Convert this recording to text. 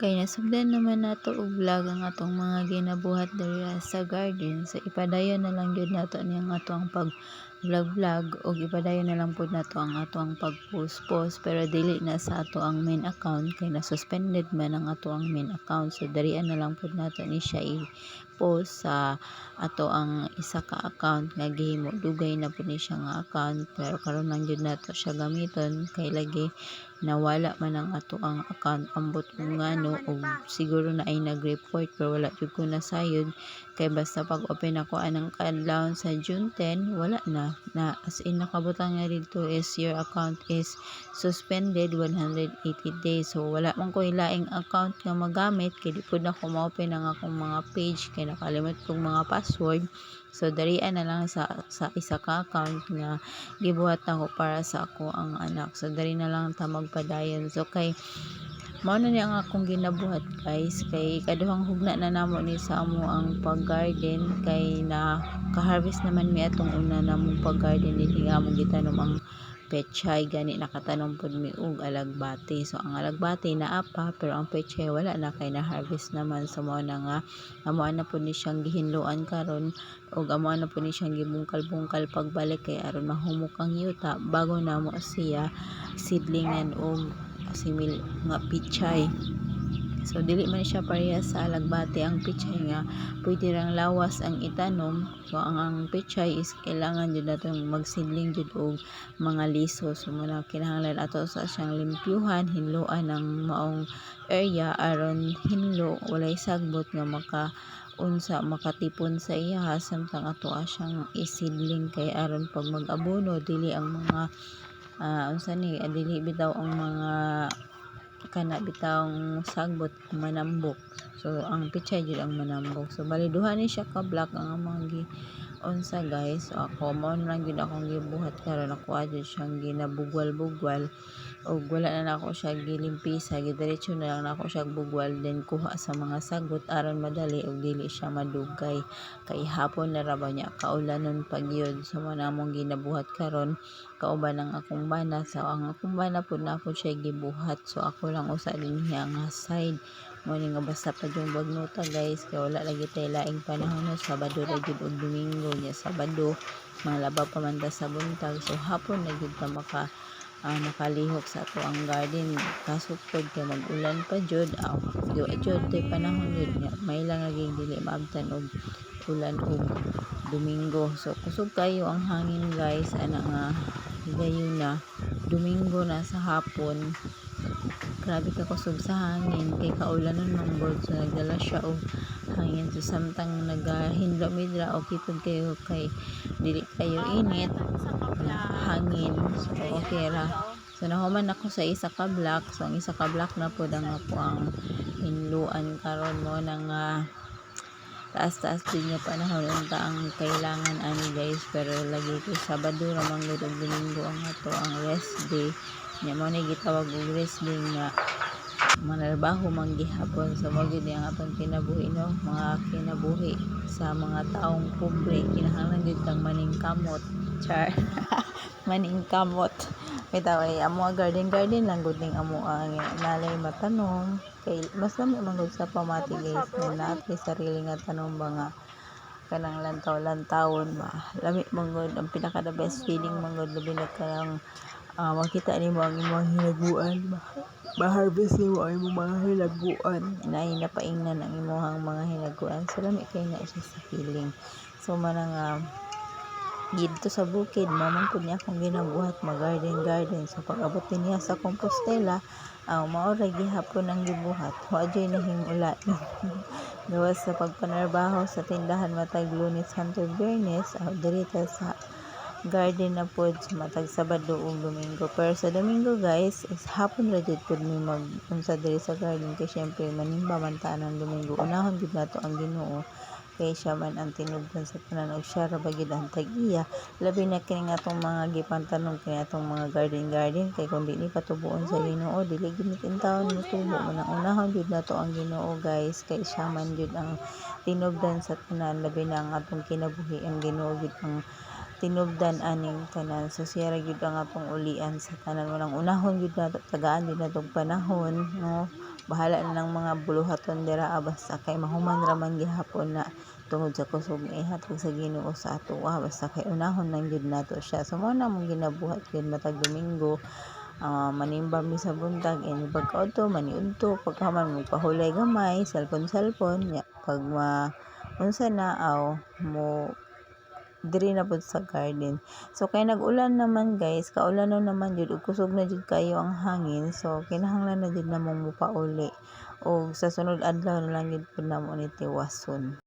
Kay nasugdan naman nato og vlog ang atong mga ginabuhat diri sa garden. So ipadayon na lang gyud nato ni ang atong pag vlog vlog og ipadayon na lang pud nato ang atong pag post post pero dili na sa ato ang main account kay na suspended man ang ato ang main account. So darian na lang pud nato ni siya i-post sa ato ang isa ka account nga gihimo dugay na pud ni siya nga account pero karon lang gyud nato siya gamiton kay lagi nawala man ang ato ang account ambot kung ngano og siguro na ay nag-report pero wala jud ko nasayod kay basta pag open ako anang kadlawon sa June 10 wala na. Na as in nakabutang nga dito is your account is suspended 180 days. So wala man ko ilaing account nga magamit. Kay di pud ako ma-open ang akong mga page. Kay nakalimot kong mga password. So darian na lang sa sa isa ka account nga gibuhat ako para sa ako ang anak. So dari na lang ta magpadayon. So kay mao na ni ang akong ginabuhat guys. Kay kaduhang hugna na namo ni sa amo ang pag-garden. Kay na ka-harvest naman mi atong una namong pag-garden. Dili nga mo gitanom ang pechay. Gani nakatanom pod mi og alagbati. So ang alagbati naa pa pero ang pechay wala na. Kay na harvest naman. So mao na nga amo na pod ni siyang gihinluan karon. Og amo na po ni siyang gibungkal-bungkal pagbalik. Kay aron mahumok ang yuta. Bago na mo siya sidlingan og simil nga pichay So dili man siya pareha sa alagbati ang pichay nga pwede rang lawas ang itanom. So ang ang pichay is kailangan jud natong magsidling jud og mga liso. So muna kinahanglan ato sa siyang limpyuhan, hinluan ng maong area aron hinlo walay sagbot nga maka unsa makatipon sa iya samtang ato siyang isidling kay aron pag mag-abono dili ang mga uh, unsa ni dili bitaw ang mga kana bitawng sagbot manambok. So ang pichay jud ang manambok. So bali duha ni siya ka black ang mga gi unsa guys. So ako mo lang gid akong gibuhat karon. Ako adyo siyang ginabugwal-bugwal og wala na nako siya gilimpisa gidiretso na lang nako siya bugwal then kuha sa mga sagot. Aron madali og dili siya madugay. Kay hapon na ra ba niya? Kaulanon pagyud so mo namong ginabuhat karon kauban ang akong bana. So ang akong bana pud na ako siya gibuhat. So ako lang usa niya nga side. Mo nga basta pa yung bagnuta guys. Kay wala lagi tay laing panahon no sabado ra gyud og domingo nya sabado mga labaw pa man sa buntag. So hapon na gyud ta maka uh, makalihok sa ato ang garden. Kaso pod kay mag-ulan pa jud aw yo jud tay panahon jud nya may lang naging dili maabtan og ulan og domingo. So kusog kayo ang hangin guys. Ana nga gayon na. Domingo na sa hapon. Grabe ka kusog sa hangin. Kay kaulanon ng bird so nagdala siya og hangin so samtang nagahindra midra o kitod kayo kay dili kayo init. Hangin so okay ra so nahuman ako sa isa ka block. So ang isa ka block na po ang po ang hinluan karon mo nang uh, taas-taas din niya panahon unta ang kailangan ani guys. Pero lagi ko sabado ra man gud domingo ang ato ang rest day. Nya mo ni gitawag og wrestling nga manarbaho man gihapon sa mo gyud ang atong kinabuhi no? Mga kinabuhi sa mga taong pobre kinahanglan gyud kang maning kamot. Char. Maning kamot. Bitaw ay amo garden garden lang gud ning amo ang nalay matanom kay mas lami man gud sa pamati guys na natin sarili nga tanom ba nga kanang lantaw-lantawon ba. Lami man gud ang pinaka the best feeling man gud labi na kang uh, makita ni mo ang imong hinaguan ma-harvest ni mo ang imong mga hinaguan na napaingnan ang imong mga hinaguan so lami kay na siya sa feeling. So manang uh, dito sa bukid mamang po niya akong ginabuhat mag garden garden so pag abot niya sa Compostela uh, maora gihapon ang gibuhat. Wa joy nahimula gawas sa pagpanarbaho sa tindahan matag Lunes Santo Biyernes aw dirita sa garden na sa matag Sabado ug Domingo. Pero sa Domingo guys, is hapon ra jud pod mi mag unsa diri sa garden. Kay syempre manimba man ta ng Domingo. Unahon gid nato ang Ginoo. Kay siya man ang tinubdan sa tanan og siya ra bagid ang tag-iya. Labi na kini atong mga gipantanom kay atong mga garden garden kay kun di ni patubuon sa Ginoo dili gid ni taon mo tubo man ang unahon jud nato ang Ginoo guys. Kay siya man jud ang tinubdan sa tanan. Labi na ang atong kinabuhi ang Ginoo gid ang tinubdan aning tanan so siya ra gyud ang atong ulian sa tanan walang unahon gyud nato tagaan din natong panahon no? Bahala na lang mga buluhaton dira basta kay mahuman ra man gihapon na tungod sa kusog nga ihatag sa Ginoo sa atoa basta kay unahon lang gyud nato siya. So mao na mong ginabuhat gyud matag Domingo. Ah, manimbang mi sa buntag ini pagkaudto maniudto pagkaman mo pahulay gamay cellphone cellphone pag ma unsa na aw mo diri na pud sa garden. So kay nag-ulan naman guys. Kaulanon naman jud ug kusog na jud kayo ang hangin. So kinahanglan na jud namong mupauli. Og sa sunod adlaw na lang jud pud namo ni tiwason